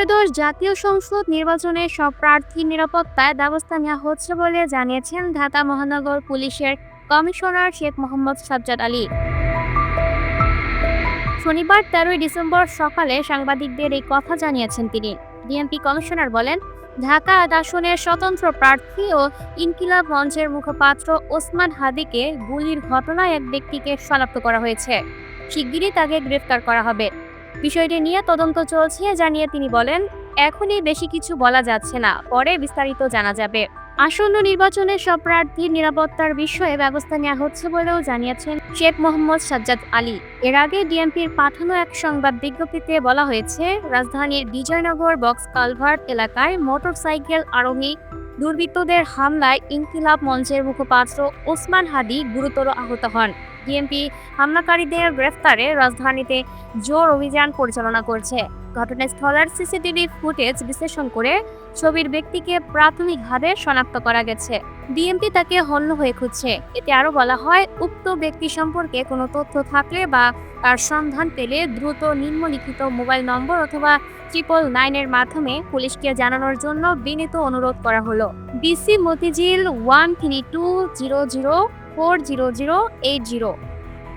ত্রয়োদশ জাতীয় সংসদ নির্বাচনে সব প্রার্থীর নিরাপত্তায় ব্যবস্থা নেওয়া হচ্ছে বলে জানিয়েছেন ঢাকা মহানগর পুলিশের কমিশনার শেখ মোহাম্মদ সাজ্জাদ আলী। শনিবার তেরোই ডিসেম্বর সকালে সাংবাদিকদের এই কথা জানিয়েছেন তিনি। ডিএমপি কমিশনার বলেন, ঢাকা আট আসনের স্বতন্ত্র প্রার্থী ও ইনকিলাব মঞ্চের মুখপাত্র ওসমান হাদিকে গুলির ঘটনায় এক ব্যক্তিকে শনাক্ত করা হয়েছে। শিগগিরই তাকে গ্রেফতার করা হবে। বিষয়টি নিয়ে তদন্ত চলছে, জানিয়ে তিনি বলেন, এখনই বেশি কিছু বলা যাচ্ছে না, পরে বিস্তারিত জানা যাবে। আসন্ন নির্বাচনে সব প্রার্থীর নিরাপত্তার বিষয়ে ব্যবস্থা নেওয়া হচ্ছে বলেও জানিয়েছেন শেখ মোহাম্মদ সাজ্জাদ আলী। এর আগে ডিএমপির পাঠানো এক সংবাদ বিজ্ঞপ্তিতে বলা হয়েছে, রাজধানীর বিজয়নগর বক্স কালভার্ট এলাকায় মোটরসাইকেল আরোহী দুর্বৃত্তদের হামলায় ইনকিলাব মঞ্চের মুখপাত্র ওসমান হাদি গুরুতর আহত হন। ডিএমপি হামলাকারীদের গ্রেফতারে রাজধানীতে জোর অভিযান পরিচালনা করছে। ঘটনাস্থলের সিসিটিভি ফুটেজ বিশ্লেষণ করে ছবির ব্যক্তিকে প্রাথমিকভাবে শনাক্ত করা গেছে। ডিএমপি তাকে হন্য হয়ে খুঁজছে। এতে আরও বলা হয়, উক্ত ব্যক্তি সম্পর্কে কোনো তথ্য থাকলে বা তার সন্ধান পেলে দ্রুত নিম্নলিখিত মোবাইল নম্বর অথবা ট্রিপল নাইনের মাধ্যমে পুলিশকে জানানোর জন্য বিনীত অনুরোধ করা হলো। BC Motijheel one three two zero zero four zero zero eight zero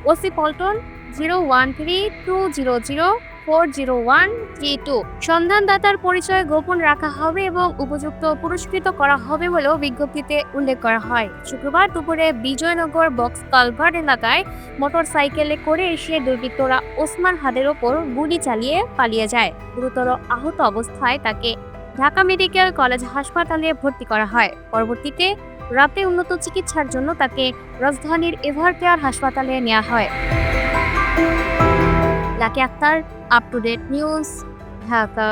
OC Paltan zero one three two zero zero four zero one three two সন্ধানদাতার পরিচয় গোপন রাখা হবে এবং উপযুক্ত পুরস্কৃত করা হবে বলেও বিজ্ঞপ্তিতে উল্লেখ করা হয়। শুক্রবার দুপুরে বিজয়নগর বক্স কালভার্ট এলাকায় মোটর সাইকেলে করে এসে দুর্বৃত্তরা ওসমান হাদের ওপর গুলি চালিয়ে পালিয়ে যায়। গুরুতর আহত অবস্থায় তাকে ঢাকা মেডিকেল কলেজ হাসপাতালে ভর্তি করা হয়। পরবর্তীতে রাতে উন্নত চিকিৎসার জন্য তাকে রাজধানীর এভার কেয়ার হাসপাতালে নেওয়া হয়। Lucky Akter up to date news Dhaka.